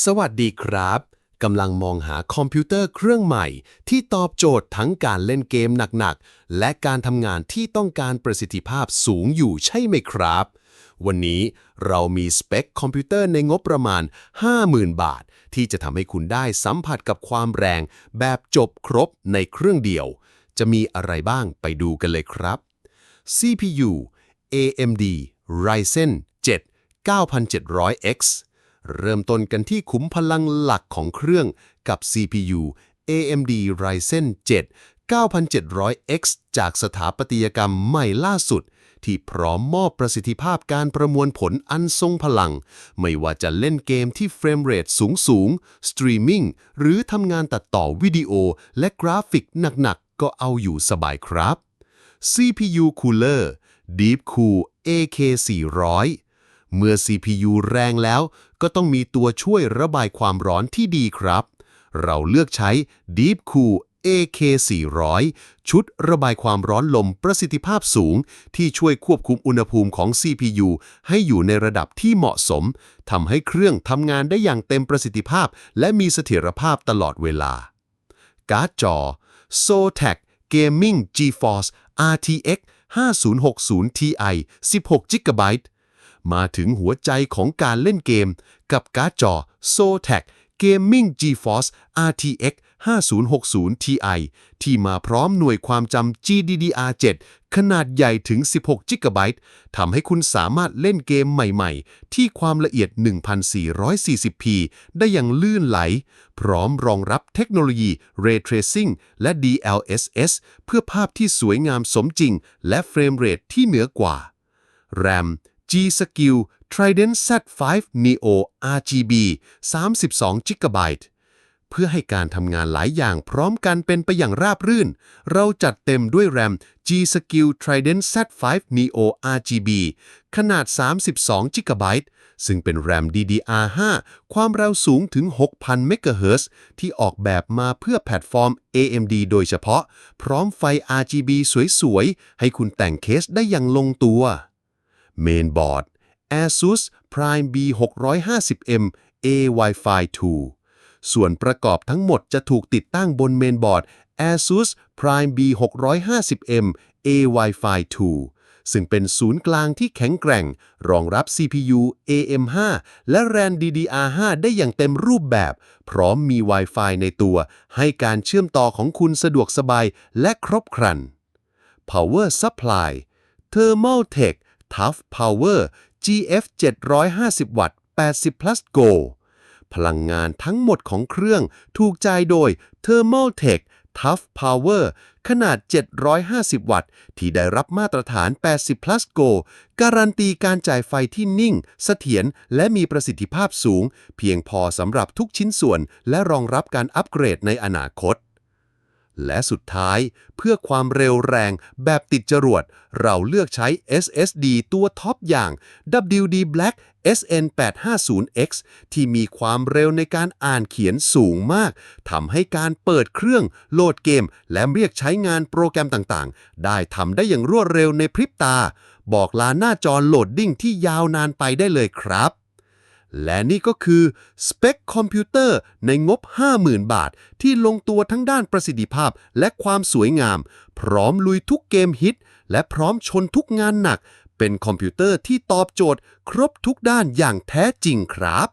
สวัสดีครับ กำลังมองหาคอมพิวเตอร์เครื่องใหม่ ที่ตอบโจทย์ทั้งการเล่นเกมหนักๆ และการทำงานที่ต้องการประสิทธิภาพสูงอยู่ใช่ไหมครับ วันนี้เรามีสเปคคอมพิวเตอร์ในงบประมาณ 50,000 บาท ที่จะทำให้คุณได้สัมผัสกับความแรง แบบจบครบในเครื่องเดียว จะมีอะไรบ้างไปดูกันเลยครับ CPU AMD Ryzen 7 9700X เริ่มต้นกันที่ขุมพลังหลักของเครื่องกับ CPU AMD Ryzen 7 9700X จากสถาปัตยกรรมใหม่ล่าสุด ที่พร้อมมอบประสิทธิภาพการประมวลผลอันทรงพลัง ไม่ว่าจะเล่นเกมที่เฟรมเรทสูงสูงสตรีมมิ่งหรือทำงานตัดต่อวิดีโอและกราฟิกหนักๆ ก็เอาอยู่สบายครับ CPU Cooler DeepCool AK400 เมื่อ CPU แรงแล้วก็ต้องมีตัวช่วยระบายความร้อนที่ดีครับ เราเลือกใช้ DeepCool AK400 ชุดระบายความร้อนลมประสิทธิภาพสูง ที่ช่วยควบคุมอุณหภูมิของ CPU ให้อยู่ในระดับที่เหมาะสมทำให้เครื่องทำงานได้อย่างเต็มประสิทธิภาพ และมีเสถียรภาพตลอดเวลา การ์ดจอ Zotac Gaming GeForce RTX 5060 Ti 16 GB มาถึงหัวใจของการเล่นเกม กับการ์ดจอ Zotac Gaming GeForce RTX 5060 Ti ที่มาพร้อมหน่วยความจำ GDDR7 ขนาดใหญ่ถึง 16 GB ทำให้คุณสามารถเล่นเกมใหม่ๆ ที่ความละเอียด 1440p ได้อย่างลื่นไหล พร้อมรองรับเทคโนโลยี Ray Tracing และ DLSS เพื่อภาพที่สวยงามสมจริง และเฟรมเรทที่เหนือกว่า RAM G-Skill Trident Z5 Neo RGB 32 GB เพื่อให้การทำงานหลายอย่างพร้อมกันเป็นไปอย่างราบรื่น เราจัดเต็มด้วย RAM G-Skill Trident Z5 Neo RGB ขนาด 32 GB ซึ่งเป็น RAM DDR5 ความเร็วสูงถึง 6,000 MHz ที่ออกแบบมาเพื่อแพลตฟอร์ม AMD โดยเฉพาะ พร้อมไฟ RGB สวยๆ ให้คุณแต่งเคสได้อย่างลงตัว เมนบอร์ด ASUS Prime B650M A Wi-Fi 2 ส่วนประกอบทั้งหมดจะถูกติดตั้งบนเมนบอร์ด ASUS Prime B650M A Wi-Fi 2 ซึ่งเป็นศูนย์กลางที่แข็งแกร่ง รองรับ CPU AM5 และ RAM DDR5 ได้อย่างเต็มรูปแบบ พร้อมมี Wi-Fi ในตัว ให้การเชื่อมต่อของคุณสะดวกสบายและครบครัน Power Supply Thermaltake Tough Power GF 750 วัตต์ 80 plus Go พลังงานทั้งหมดของเครื่องถูกจ่ายโดย Thermaltake Tough Power ขนาด 750 วัตต์ ที่ได้รับมาตรฐาน 80 plus Go การันตีการจ่ายไฟที่นิ่ง เสถียรและมีประสิทธิภาพสูง เพียงพอสำหรับทุกชิ้นส่วน และรองรับการอัปเกรดในอนาคต และสุดท้ายเพื่อความเร็วแรงแบบติดจรวด เราเลือกใช้ SSD ตัวท็อปอย่าง WD Black SN850X ที่มีความเร็วในการอ่านเขียนสูงมาก ทำให้การเปิดเครื่อง โหลดเกม และเรียกใช้งานโปรแกรมต่างๆ ได้ทำได้อย่างรวดเร็วในพริบตา บอกลาหน้าจอโหลดดิ้งที่ยาวนานไปได้เลยครับ และนี่ก็คือสเปคคอมพิวเตอร์ในงบ 50,000 บาท ที่ลงตัวทั้งด้านประสิทธิภาพและความสวยงาม พร้อมลุยทุกเกมฮิต และพร้อมชนทุกงานหนัก เป็นคอมพิวเตอร์ที่ตอบโจทย์ ครบทุกด้านอย่างแท้จริงครับ